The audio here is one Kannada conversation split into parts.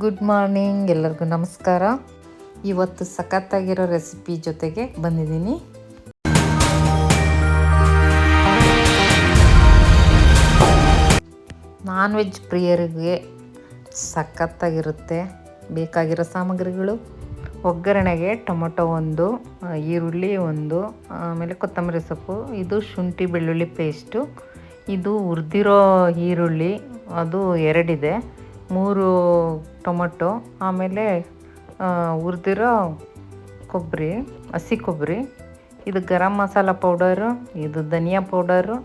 ಗುಡ್ ಮಾರ್ನಿಂಗ್ ಎಲ್ಲರಿಗೂ ನಮಸ್ಕಾರ. ಇವತ್ತು ಸಖತ್ತಾಗಿರೋ ರೆಸಿಪಿ ಜೊತೆಗೆ ಬಂದಿದ್ದೀನಿ. ನಾನ್ ವೆಜ್ ಪ್ರಿಯರಿಗೆ ಸಖತ್ತಾಗಿರುತ್ತೆ. ಬೇಕಾಗಿರೋ ಸಾಮಗ್ರಿಗಳು. ಒಗ್ಗರಣೆಗೆ ಟೊಮೊಟೊ ಒಂದು ಈರುಳ್ಳಿ ಒಂದು, ಆಮೇಲೆ ಕೊತ್ತಂಬರಿ ಸೊಪ್ಪು, ಇದು ಶುಂಠಿ ಬೆಳ್ಳುಳ್ಳಿ ಪೇಸ್ಟು ಇದು ಉರಿದಿರೋ ಈರುಳ್ಳಿ, ಅದು ಎರಡಿದೆ. ಮೂರು ಟೊಮೊಟೊ, ಆಮೇಲೆ ಹುರಿದಿರೋ ಕೊಬ್ಬರಿ, ಹಸಿ ಕೊಬ್ಬರಿ, ಇದು ಗರಂ ಮಸಾಲ ಪೌಡರು, ಇದು ಧನಿಯಾ ಪೌಡರು,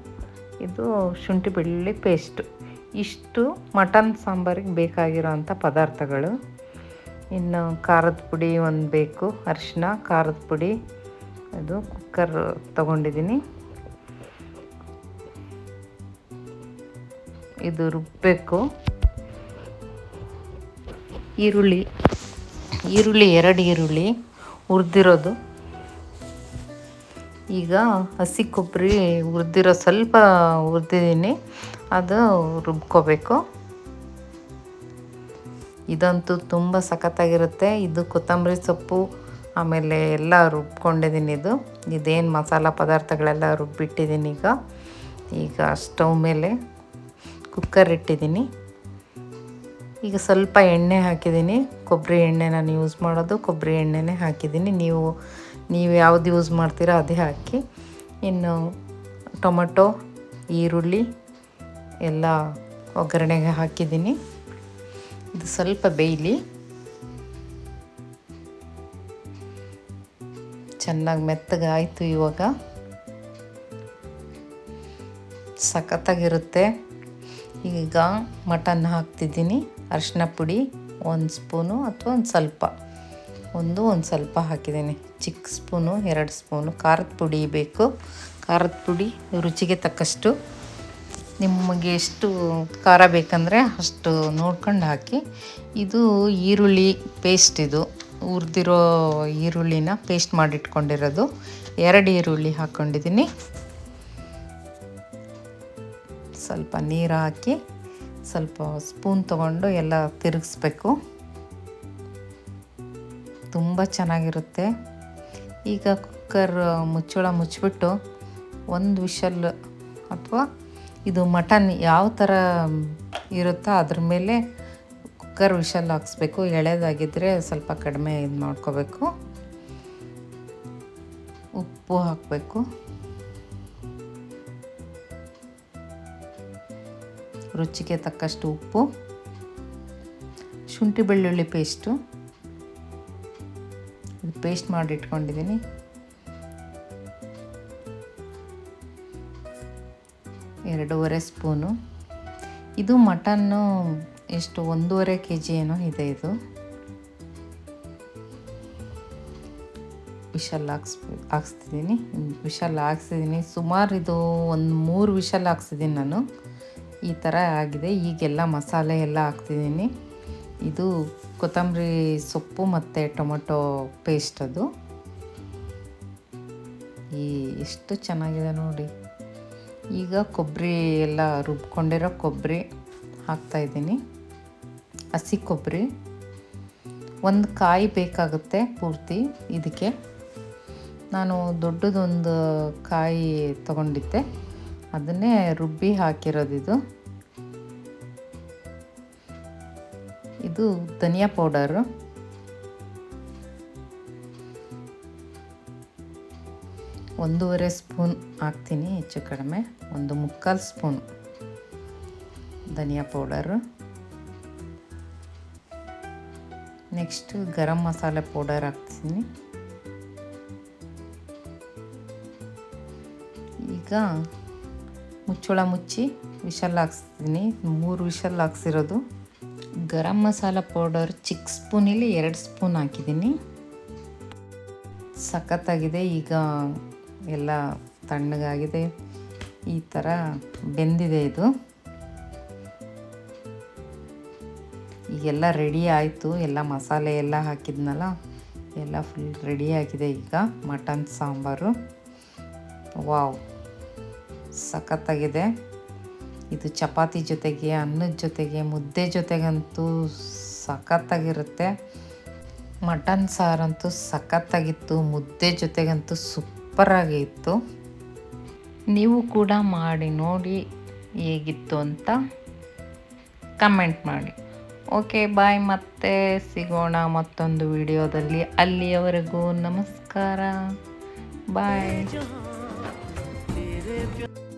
ಇದು ಶುಂಠಿ ಬೆಳ್ಳುಳ್ಳಿ ಪೇಸ್ಟು ಇಷ್ಟು ಮಟನ್ ಸಾಂಬಾರಿಗೆ ಬೇಕಾಗಿರೋಂಥ ಪದಾರ್ಥಗಳು. ಇನ್ನು ಖಾರದ ಪುಡಿ ಒಂದು ಬೇಕು, ಅರಿಶಿನ, ಖಾರದ ಪುಡಿ. ಅದು ಕುಕ್ಕರ್ ತಗೊಂಡಿದ್ದೀನಿ. ಇದು ರುಬ್ಬಬೇಕು ಈರುಳ್ಳಿ ಈರುಳ್ಳಿ ಎರಡು ಈರುಳ್ಳಿ ಹುರಿದಿರೋದು. ಈಗ ಹಸಿ ಕೊಬ್ಬರಿ ಹುರಿದಿರೋ ಸ್ವಲ್ಪ ಹುರಿದಿದ್ದೀನಿ, ಅದು ರುಬ್ಕೋಬೇಕು. ಇದಂತೂ ತುಂಬ ಸಖತ್ತಾಗಿರುತ್ತೆ. ಇದು ಕೊತ್ತಂಬರಿ ಸೊಪ್ಪು, ಆಮೇಲೆ ಎಲ್ಲ ರುಬ್ಕೊಂಡಿದ್ದೀನಿ ಇದು. ಇದೇನು ಮಸಾಲ ಪದಾರ್ಥಗಳೆಲ್ಲ ರುಬ್ಬಿಟ್ಟಿದ್ದೀನಿ ಈಗ. ಈಗ ಸ್ಟವ್ ಮೇಲೆ ಕುಕ್ಕರ್ ಇಟ್ಟಿದ್ದೀನಿ. ಈಗ ಸ್ವಲ್ಪ ಎಣ್ಣೆ ಹಾಕಿದ್ದೀನಿ. ಕೊಬ್ಬರಿ ಎಣ್ಣೆ ನಾನು ಯೂಸ್ ಮಾಡೋದು. ಕೊಬ್ಬರಿ ಎಣ್ಣೆನೇ ಹಾಕಿದ್ದೀನಿ. ನೀವು ನೀವು ಯಾವ್ದು ಯೂಸ್ ಮಾಡ್ತೀರೋ ಅದೇ ಹಾಕಿ. ಇನ್ನು ಟೊಮೊಟೊ, ಈರುಳ್ಳಿ ಎಲ್ಲ ಒಗ್ಗರಣೆಗೆ ಹಾಕಿದ್ದೀನಿ. ಇದು ಸ್ವಲ್ಪ ಬೇಯಲಿ. ಚೆನ್ನಾಗಿ ಮೆತ್ತಗೆ ಆಯಿತು ಇವಾಗ. ಸಖತ್ತಾಗಿರುತ್ತೆ. ಈಗ ಮಟನ್ ಹಾಕ್ತಿದ್ದೀನಿ. ಅರಿಶಿನ ಪುಡಿ, ಒಂದು ಸ್ಪೂನು ಅಥವಾ ಒಂದು ಸ್ವಲ್ಪ. ಒಂದು ಒಂದು ಸ್ವಲ್ಪ ಹಾಕಿದ್ದೀನಿ. ಚಿಕ್ಕ ಸ್ಪೂನು, ಎರಡು ಸ್ಪೂನು. ಖಾರದ ಪುಡಿ ಬೇಕು. ಖಾರದ ಪುಡಿ ರುಚಿಗೆ ತಕ್ಕಷ್ಟು. ನಿಮಗೆ ಎಷ್ಟು ಖಾರ ಬೇಕಂದರೆ ಅಷ್ಟು ನೋಡ್ಕೊಂಡು ಹಾಕಿ. ಇದು ಈರುಳ್ಳಿ ಪೇಸ್ಟ್ ಇದು. ಹುರಿದಿರೋ ಈರುಳ್ಳಿನ ಪೇಸ್ಟ್ ಮಾಡಿಟ್ಕೊಂಡಿರೋದು. ಎರಡು ಈರುಳ್ಳಿ ಹಾಕ್ಕೊಂಡಿದ್ದೀನಿ ಸ್ವಲ್ಪ ನೀರು ಹಾಕಿ. ಸ್ವಲ್ಪ ಸ್ಪೂನ್ ತೊಗೊಂಡು ಎಲ್ಲ ತಿರುಗಿಸ್ಬೇಕು. ತುಂಬ ಚೆನ್ನಾಗಿರುತ್ತೆ. ಈಗ ಕುಕ್ಕರ್ ಮುಚ್ಚಳ ಮುಚ್ಚಿಬಿಟ್ಟು ಒಂದು ವಿಷಲ್ ಅಥವಾ ಇದು ಮಟನ್ ಯಾವ ಥರ ಇರುತ್ತೋ ಅದ್ರ ಮೇಲೆ ಕುಕ್ಕರ್ ವಿಷಲ್ ಹಾಕ್ಸ್ಬೇಕು. ಎಳೆದಾಗಿದ್ದರೆ ಸ್ವಲ್ಪ ಕಡಿಮೆ ಇದು ಮಾಡ್ಕೋಬೇಕು. ಉಪ್ಪು ಹಾಕಬೇಕು. ರುಚಿಗೆ ತಕ್ಕಷ್ಟು ಉಪ್ಪು, ಶುಂಠಿ ಬೆಳ್ಳುಳ್ಳಿ ಪೇಸ್ಟು ಪೇಸ್ಟ್ ಮಾಡಿ ಇಟ್ಕೊಂಡಿದ್ದೀನಿ ಎರಡೂವರೆ ಸ್ಪೂನು. ಇದು ಮಟನ್ನು ಎಷ್ಟು ಒಂದೂವರೆ ಕೆ ಜಿ ಏನೋ ಇದೆ ಇದು. ವಿಷಲ್ ಹಾಕ್ಸ್ ಹಾಕ್ಸ್ತಿದ್ದೀನಿ. ವಿಷಲ್ ಹಾಕ್ಸಿದ್ದೀನಿ. ಸುಮಾರು ಇದು ಒಂದು ಮೂರು ವಿಷಲ್ ಹಾಕ್ಸಿದ್ದೀನಿ ನಾನು. ಈ ಥರ ಆಗಿದೆ. ಈಗೆಲ್ಲ ಮಸಾಲೆ ಎಲ್ಲ ಹಾಕ್ತಿದ್ದೀನಿ. ಇದು ಕೊತ್ತಂಬರಿ ಸೊಪ್ಪು ಮತ್ತು ಟೊಮೊಟೊ ಪೇಸ್ಟ್ ಅದು. ಈ ಎಷ್ಟು ಚೆನ್ನಾಗಿದೆ ನೋಡಿ. ಈಗ ಕೊಬ್ಬರಿ ಎಲ್ಲ ರುಬ್ಕೊಂಡಿರೋ ಕೊಬ್ಬರಿ ಹಾಕ್ತಾಯಿದ್ದೀನಿ ಹಸಿ ಕೊಬ್ಬರಿ. ಒಂದು ಕಾಯಿ ಬೇಕಾಗುತ್ತೆ ಪೂರ್ತಿ ಇದಕ್ಕೆ. ನಾನು ದೊಡ್ಡದೊಂದು ಕಾಯಿ ತಗೊಂಡಿದ್ದೆ. ಅದನ್ನೇ ರುಬ್ಬಿ ಹಾಕಿರೋದು ಇದು ಇದು ಧನಿಯಾ ಪೌಡರು. ಒಂದೂವರೆ ಸ್ಪೂನ್ ಹಾಕ್ತೀನಿ, ಹೆಚ್ಚು ಕಡಿಮೆ. ಒಂದು ಮುಕ್ಕಾಲು ಸ್ಪೂನ್ ಧನಿಯಾ powder. Next garam masala powder ಹಾಕ್ತೀನಿ. ಈಗ ಮುಚ್ಚಳ ಮುಚ್ಚಿ ವಿಷಲ್ ಹಾಕ್ಸ್ತೀನಿ. ಮೂರು ವಿಷಲ್ ಹಾಕ್ಸಿರೋದು. ಗರಂ ಮಸಾಲ ಪೌಡರ್ ಚಿಕ್ಕ ಸ್ಪೂನಲ್ಲಿ ಎರಡು ಸ್ಪೂನ್ ಹಾಕಿದ್ದೀನಿ. ಸಖತ್ತಾಗಿದೆ. ಈಗ ಎಲ್ಲ ತಣ್ಣಗಾಗಿದೆ. ಈ ಥರ ಬೆಂದಿದೆ ಇದು. ಈಗೆಲ್ಲ ರೆಡಿ ಆಯಿತು. ಎಲ್ಲ ಮಸಾಲೆ ಎಲ್ಲ ಹಾಕಿದ್ನಲ್ಲ, ಎಲ್ಲ ಫುಲ್ ರೆಡಿ ಆಗಿದೆ ಈಗ ಮಟನ್ ಸಾಂಬಾರು. ವಾವ್. ಸಖತ್ತಾಗಿದೆ. ಇದು ಚಪಾತಿ ಜೊತೆಗೆ, ಅನ್ನದ ಜೊತೆಗೆ, ಮುದ್ದೆ ಜೊತೆಗಂತೂ ಸಖತ್ತಾಗಿರುತ್ತೆ. ಮಟನ್ ಸಾರಂತೂ ಸಖತ್ತಾಗಿತ್ತು, ಮುದ್ದೆ ಜೊತೆಗಂತೂ ಸೂಪರಾಗಿ ಇತ್ತು ನೀವು ಕೂಡ ಮಾಡಿ ನೋಡಿ ಹೇಗಿತ್ತು ಅಂತ ಕಮೆಂಟ್ ಮಾಡಿ. ಓಕೆ, ಬಾಯ್ ಮತ್ತೆ ಸಿಗೋಣ ಮತ್ತೊಂದು ವಿಡಿಯೋದಲ್ಲಿ. ಅಲ್ಲಿಯವರೆಗೂ ನಮಸ್ಕಾರ. ಬಾಯ್. if you